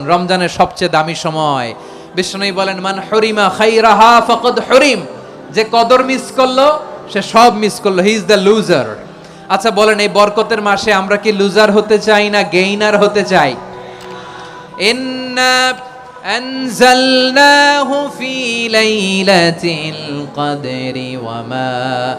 রমজানের সবচেয়ে দামি সময় বিষ্ণুই বলেন মান হরিমা খাইরাহা ফকদ হরিম যে কদর মিস করলো সে সব মিস করলো হি ইজ দ্য লুজার আচ্ছা বলেন এই বরকতের মাসে আমরা কি লুজার হতে চাই না গেইনার হতে চাই ইন্না أنزلناه في ليلة القدر وما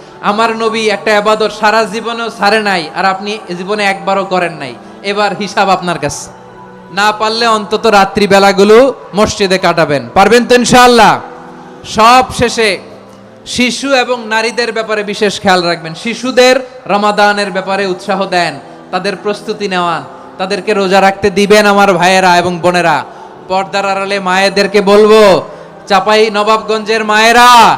আমার নবী একটা আবাদত সারা জীবনেও সারে নাই আর আপনি জীবনে একবারও করেন নাই। এবার হিসাব আপনার কাছে। না পারলে অন্তত রাত্রি বেলাগুলো মসজিদে কাটাবেন। পারবেন তো ইনশাআল্লাহ? সব শেষে শিশু এবং নারীদের ব্যাপারে বিশেষ খেয়াল রাখবেন। শিশুদের রমাদানের ব্যাপারে উৎসাহ দেন, তাদের প্রস্তুতি নেওয়ান, তাদেরকে রোজা রাখতে দিবেন আমার ভাইয়েরা এবং বোনেরা। পর্দার আড়ালে মায়েদেরকে বলব, চাপাই নবাবগঞ্জের মায়েরা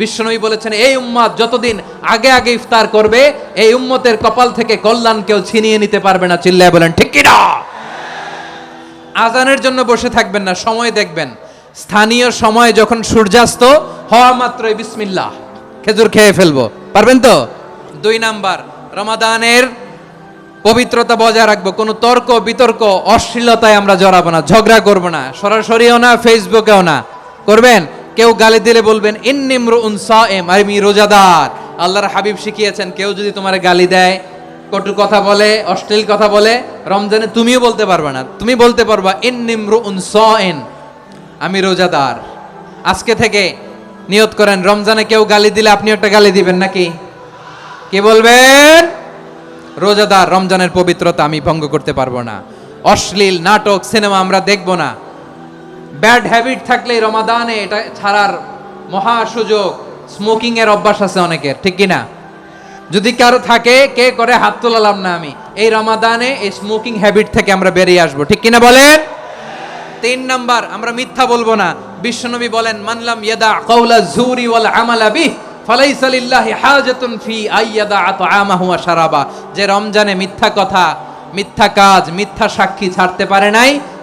বিশ্বনবী বলেছেন, এই উম্মাদ যতদিন আগে আগে ইফতার করবে, এই উম্মতের কপাল থেকে কল্যাণ কেউ ছিনিয়ে নিতে পারবে না। চিল্লায় বলেন, ঠিক কি না আজানের জন্য বসে থাকবেন না, সময় দেখবেন। স্থানীয় সময় যখন সূর্যাস্ত, হওয়া মাত্রই বিসমিল্লাহ, খেজুর খেয়ে ফেলব। পারবেন তো? দুই নাম্বার, রমাদানের পবিত্রতা বজায় রাখব। কোনো তর্ক, বিতর্ক, অশ্লীলতায় আমরা জড়াবো না, ঝগড়া করব না। সরাসরিও না, ফেসবুকেও না। করবেন? কেউ গালি দিলে বলবেন ইন্নিমরু উনসাএম আমি রোজাদার। আল্লাহর হাবিব শিখিয়েছেন, কেউ যদি তোমার গালি দেয়, কটু কথা বলে, অশ্লীল কথা বলে, রমজানে তুমিও বলতে পারবে না। তুমি বলতে পারবা ইন্নিমরু উনসাএন আমি রোজাদার। আজকে থেকে নিয়ত করেন, রমজানে কেউ গালি দিলে আপনি একটা গালি দিবেন নাকি? কি বলবেন? রোজাদার, রমজানের পবিত্রতা আমি ভঙ্গ করতে পারব না। অশ্লীল নাটক, সিনেমা আমরা দেখব না। ব্যাড হ্যাবিট থাকলে রমাদানে এটা ছাড়ার মহা সুযোগ। স্মোকিং এর অভ্যাস আছে অনেকের, ঠিক কি না যদি কারও থাকে, কে করে হাত তোলালাম না আমি? এই রমাদানে এই স্মোকিং হ্যাবিট থেকে আমরা বেরিয়ে আসব, ঠিক কিনা বলেন? তিন নাম্বার, আমরা মিথ্যা বলব না। বিশ্বনবী বলেন মানলাম ইয়াদা কওলা জুরি ওয়াল আমালা বিহ, ফালাইসা লিল্লাহি হাজাতুন ফি আইয়াদা আতআমাহু ওয়া শারাবা। যে রমজানে মিথ্যা কথা, মিথ্যা কাজ, মিথ্যা সাক্ষী ছাড়তে পারে নাই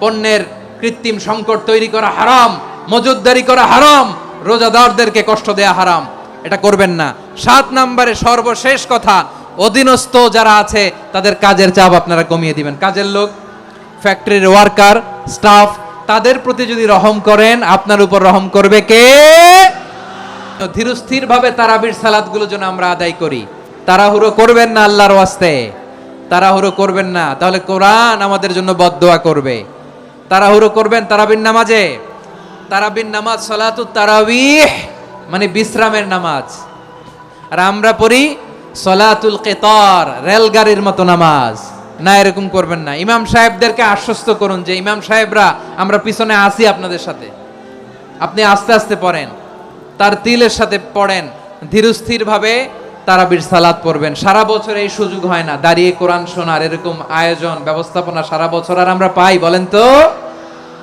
পণ্যের কৃত্রিম সংকট তৈরি করা হারাম মজুদদারি করা হারাম, রোজাদারদেরকে কষ্ট দেয়া হারাম। এটা করবেন না। সাত নম্বরে সর্বশেষ কথা, অধীনস্থ যারা আছে, তাদের কাজের চাপ আপনারা কমিয়ে দিবেন। কাজের লোক, ফ্যাক্টরির ওয়ার্কার, স্টাফ, তাদের প্রতি যদি রহম করেন, আপনার উপর রহম করবে কে? ধীরস্থির ভাবে তারাবির সালাদগুলো যেন আমরা আদায় করি। তাড়াহুড়ো করবেন না আল্লাহর ওয়াস্তে। তাড়াহুড়ো করবেন না। তাহলে কোরআন আমাদের জন্য বদদোয়া করবে। তাড়াহুড়ো করবেন তারাবির নামাজে। তারাবির নামাজ সলাতু তারাবিহ মানে বিশ্রামের নামাজ। আর আমরা পড়ি সলাতুল কেতর, রেলগাড়ির মতো নামাজ। না, এরকম করবেন না। ইমাম সাহেবদেরকে আশ্বস্ত করুন যে, ইমাম সাহেবরা, আমরা পিছনে আসি আপনাদের সাথে। আপনি আস্তে আস্তে পড়েন। তার তিলের সাথে পড়েন। ধীরস্থির ভাবে তারাবির সালাত পড়বেন। সারা বছর এই সুযোগ হয় না। দাঁড়িয়ে কোরআন শোনার এরকম আয়োজন, ব্যবস্থাপনা সারা বছর আর আমরা পাই, বলেন তো?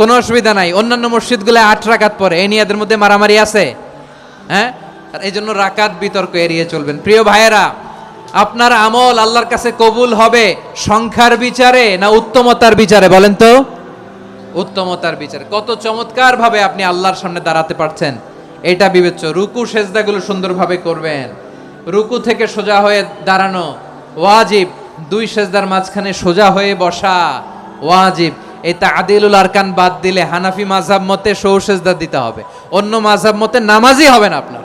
কোনো অসুবিধা নাই। অন্যান্য মসজিদগুলো আট রাকাত পরে এ নিয়ে এদের মধ্যে মারামারি আছে। হ্যাঁ? এই জন্য রাকাত বিতর্ক এড়িয়ে চলবেন। প্রিয় ভাইয়েরা, আপনার আমল আল্লাহর কাছে কবুল হবে সংখ্যার বিচারে না উত্তমতার বিচারে? বলেন তো। উত্তমতার বিচারে। কত চমৎকার ভাবে আপনি আল্লাহর সামনে দাঁড়াতে পারছেন। এটা বিবেচ্য। রুকু, সেজদাগুলো সুন্দরভাবে করবেন। রুকু থেকে সোজা হয়ে দাঁড়ানো ওয়াজিব। দুই সেজদার মাঝখানে সোজা হয়ে বসা ওয়াজিব। এই তাদিলুল আরকান বাদ দিলে হানাফি মাঝাব মতে সৌ সেজদা দিতে হবে। অন্য মাঝাব মতে নামাজই হবে না আপনার।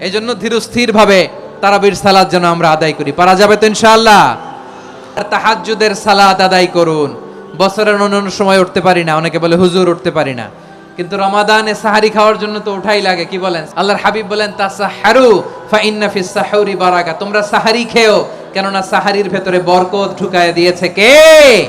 এই জন্য ধীরস্থির ভাবে তারাবির সালাদ যেন আমরা আদায় করি। পারা যাবে তো ইনশাআল্লাহ? তাহাজ্জুদের সালাত আদায় করুন। বছরের অন্যান্য সময় উঠতে পারি না। অনেকে বলে হুজুর উঠতে পারি না। কিন্তু রমাদানে সাহারি খাওয়ার জন্য তো ওঠাই লাগে, কি বলেন? আল্লাহর হাবিব বলেন, তাসাহারু ফা ইন্না ফিস সাহুরি বারাকা। তোমরা সাহারি খেও, কেননা সাহারির ভেতরে বরকত ঢুকায় দিয়েছে কে?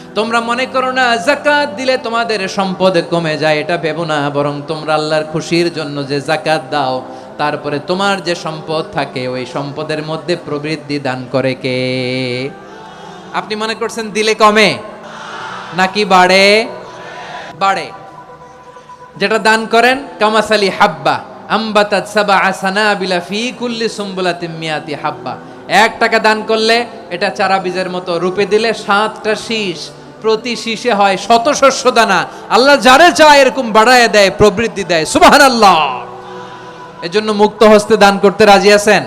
তোমরা মনে করো না, জাকাত দিলে তোমাদের সম্পদ কমে যায়, এটা ভেবো না, বরং তোমরা আল্লাহর খুশির জন্য যে জাকাত দাও, তারপরে তোমার যে সম্পদ থাকে, ওই সম্পদের মধ্যে প্রবৃদ্ধি দান করে কে? আপনি মনে করছেন দিলে কমে? নাকি বাড়ে? বাড়ে। যেটা দান করেন, কামাসালি হাব্বা আম্বাতাত সাবা সানাবিলা ফি কুল্লি সুম্বুলাতিম মিয়াতি হাব্বা। এক টাকা দান করলে, এটা চারা বীজের মতো রূপে দিলে সাতটা শীষ। প্রতি শীষে হয় শত শস্য দানা। আল্লাহ যারে চায় এরকম বাড়ায় দেয় প্রবৃদ্ধি দেয়। সুবাহান আল্লাহ এজন্য মুক্ত হস্তে দান করতে রাজি আছেন?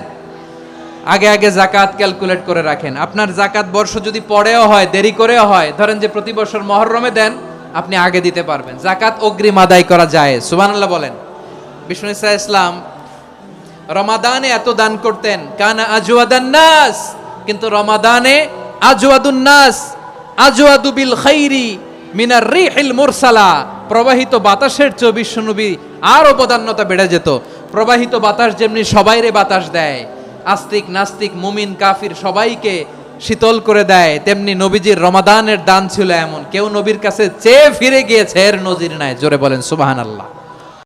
আগে আগে জাকাত ক্যালকুলেট করে রাখেন। আপনার জাকাত বর্ষ যদি পরেও হয়, দেরি করেও হয়, ধরেন যে প্রতি বছর মহরমে দেন, আপনি আগে দিতে পারবেন। জাকাত অগ্রিম আদায় করা যায়। সুবহানাল্লাহ বলেন। বিষ্ণু ইসা ইসলাম, রমাদানে এত দান করতেন, কানা আজওয়াদান নাস, কিন্তু রমাদানে আজওয়াদুন নাস আজওয়াদু বিল খাইরি মিনার রিহিল মুরসালা। প্রবাহিত বাতাসের চেয়ে বিশ্বনবী আরও প্রধান্যতা বেড়ে যেত। প্রবাহিত বাতাস যেমনি সবাইরে বাতাস দেয়, আস্তিক নাস্তিক, মুমিন, কাফির সবাইকে শীতল করে দেয়, তেমনি নবীজির রমাদানের দান ছিল এমন। কেউ নবীর কাছে চেয়ে ফিরে গিয়েছে, এর নজির নাই। জোরে বলেন সুবাহান আল্লাহ